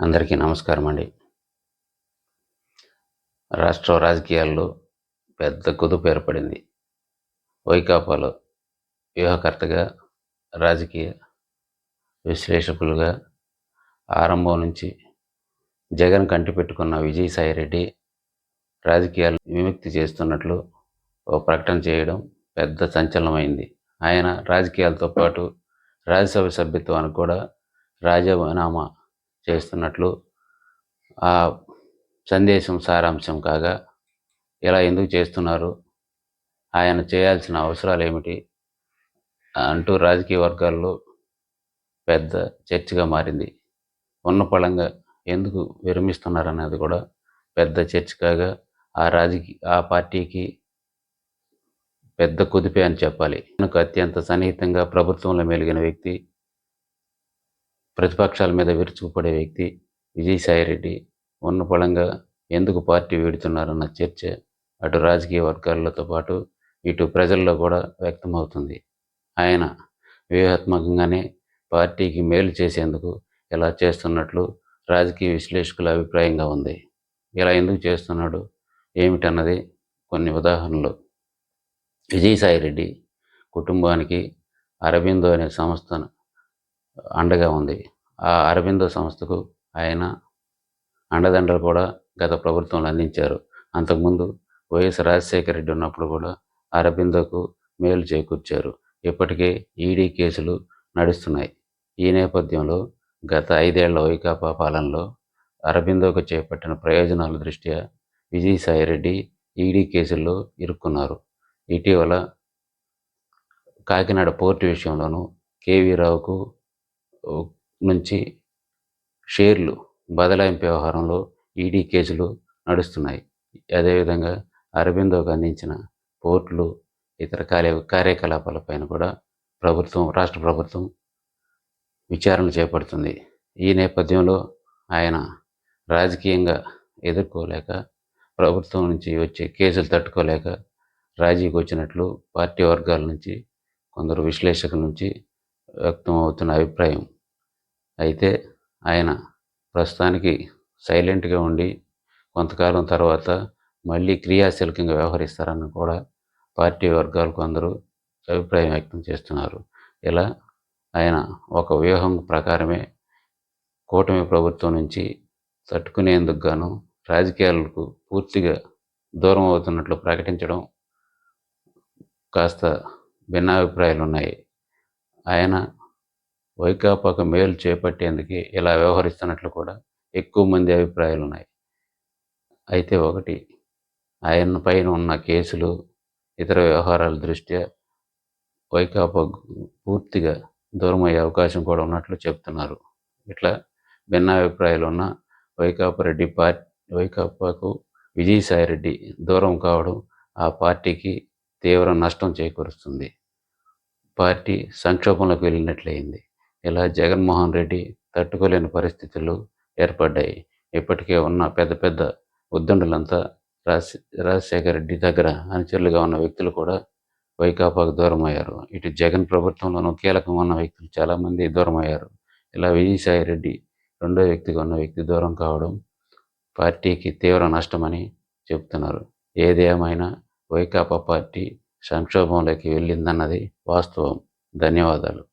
అందరికీ నమస్కారం అండి. రాష్ట్ర రాజకీయాల్లో పెద్ద కుదుపు ఏర్పడింది. వైకాపాలో వ్యూహకర్తగా రాజకీయ విశ్లేషకులుగా ఆరంభం నుంచి జగన్ కంటి పెట్టుకున్న విజయసాయిరెడ్డి రాజకీయాలు విముక్తి చేస్తున్నట్లు ఓ ప్రకటన చేయడం పెద్ద సంచలనమైంది. ఆయన రాజకీయాలతో పాటు రాజ్యసభ సభ్యత్వానికి కూడా రాజీనామా చేస్తున్నట్లు ఆ సందేశం సారాంశం కాగా ఇలా ఎందుకు చేస్తున్నారు? ఆయన చేయాల్సిన అవసరాలు ఏమిటి? అంటూ రాజకీయ వర్గాల్లో పెద్ద చర్చగా మారింది. ఉన్న పళంగా ఎందుకు విరమిస్తున్నారనేది కూడా పెద్ద చర్చ కాగా ఆ రాజకీయ ఆ పార్టీకి పెద్ద కుదిపే అని చెప్పాలి. నాకు అత్యంత సన్నిహితంగా ప్రభుత్వంలో మెలిగిన వ్యక్తి ప్రతిపక్షాల మీద విరుచుకుపడే వ్యక్తి విజయసాయిరెడ్డి ఉన్న పళంగా ఎందుకు పార్టీ వీడుతున్నారన్న చర్చ అటు రాజకీయ వర్గాలతో పాటు ఇటు ప్రజల్లో కూడా వ్యక్తమవుతుంది. ఆయన వ్యూహాత్మకంగానే పార్టీకి మేలు చేసేందుకు ఇలా చేస్తున్నట్లు రాజకీయ విశ్లేషకుల అభిప్రాయంగా ఉంది. ఇలా ఎందుకు చేస్తున్నాడు? ఏమిటన్నది కొన్ని ఉదాహరణలు. విజయసాయిరెడ్డి కుటుంబానికి అరబిందో అనే సంస్థను అండగా ఉంది. ఆ అరబిందో సంస్థకు ఆయన అండదండలు కూడా గత ప్రభుత్వంలో అందించారు. అంతకుముందు వైఎస్ రాజశేఖర రెడ్డి ఉన్నప్పుడు కూడా అరబిందోకు మేలు చేకూర్చారు. ఇప్పటికే ఈడీ కేసులు నడుస్తున్నాయి. ఈ నేపథ్యంలో గత ఐదేళ్ళ వైకాపా పాలనలో అరబిందోకు చేపట్టిన ప్రయోజనాల దృష్ట్యా విజయసాయిరెడ్డి ఈడీ కేసుల్లో ఇరుక్కున్నారు. ఇటీవల కాకినాడ పోర్టు విషయంలోనూ కేవీ రావుకు నుంచి షేర్లు బదలాయింపు వ్యవహారంలో ఈడీ కేసులు నడుస్తున్నాయి. అదేవిధంగా అరబిందోకు అందించిన పోర్టులు ఇతర కార్య కార్యకలాపాలపైన కూడా ప్రభుత్వం రాష్ట్ర ప్రభుత్వం విచారణ చేపడుతుంది. ఈ నేపథ్యంలో ఆయన రాజకీయంగా ఎదుర్కోలేక ప్రభుత్వం నుంచి వచ్చే కేసులు తట్టుకోలేక రాజీకి వచ్చినట్లు పార్టీ వర్గాల నుంచి కొందరు విశ్లేషకుల నుంచి వ్యక్తం అవుతున్న అభిప్రాయం. అయితే ఆయన ప్రస్తుతానికి సైలెంట్గా ఉండి కొంతకాలం తర్వాత మళ్ళీ క్రియాశీలకంగా వ్యవహరిస్తారని కూడా పార్టీ వర్గాలు కొందరు అభిప్రాయం వ్యక్తం చేస్తున్నారు. ఇలా ఆయన ఒక వ్యూహం ప్రకారమే కూటమి ప్రభుత్వం నుంచి తట్టుకునేందుకు గాను రాజకీయాలకు పూర్తిగా దూరం అవుతున్నట్లు ప్రకటించడం కాస్త భిన్నాభిప్రాయాలు ఉన్నాయి ఆయన వైకాపాకు మేలు చేపట్టేందుకు ఇలా వ్యవహరిస్తున్నట్లు కూడా ఎక్కువ మంది అభిప్రాయాలు ఉన్నాయి. అయితే ఒకటి ఆయన పైన ఉన్న కేసులు ఇతర వ్యవహారాల దృష్ట్యా వైకాపా పూర్తిగా దూరం అయ్యే అవకాశం కూడా ఉన్నట్లు చెప్తున్నారు. ఇట్లా భిన్నాభిప్రాయాలు ఉన్న వైకాపా రెడ్డి పార్టీ వైకాపాకు విజయసాయిరెడ్డి దూరం కావడం ఆ పార్టీకి తీవ్ర నష్టం చేకూరుస్తుంది. పార్టీ సంక్షోభంలోకి వెళ్ళినట్లయింది. ఇలా జగన్మోహన్ రెడ్డి తట్టుకోలేని పరిస్థితులు ఏర్పడ్డాయి. ఇప్పటికే ఉన్న పెద్ద పెద్ద ఉద్దండులంతా రాజ రాజశేఖర రెడ్డి దగ్గర అనుచరులుగా ఉన్న వ్యక్తులు కూడా వైకాపాకు దూరం అయ్యారు ఇటు జగన్ ప్రభుత్వంలోనూ కీలకంగా ఉన్న వ్యక్తులు చాలామంది దూరం అయ్యారు ఇలా విజయసాయి రెడ్డి రెండో వ్యక్తిగా ఉన్న వ్యక్తి దూరం కావడం పార్టీకి తీవ్ర నష్టమని చెబుతున్నారు. ఏదేమైనా వైకాపా పార్టీ సంక్షోభంలోకి వెళ్ళిందన్నది వాస్తవం. ధన్యవాదాలు.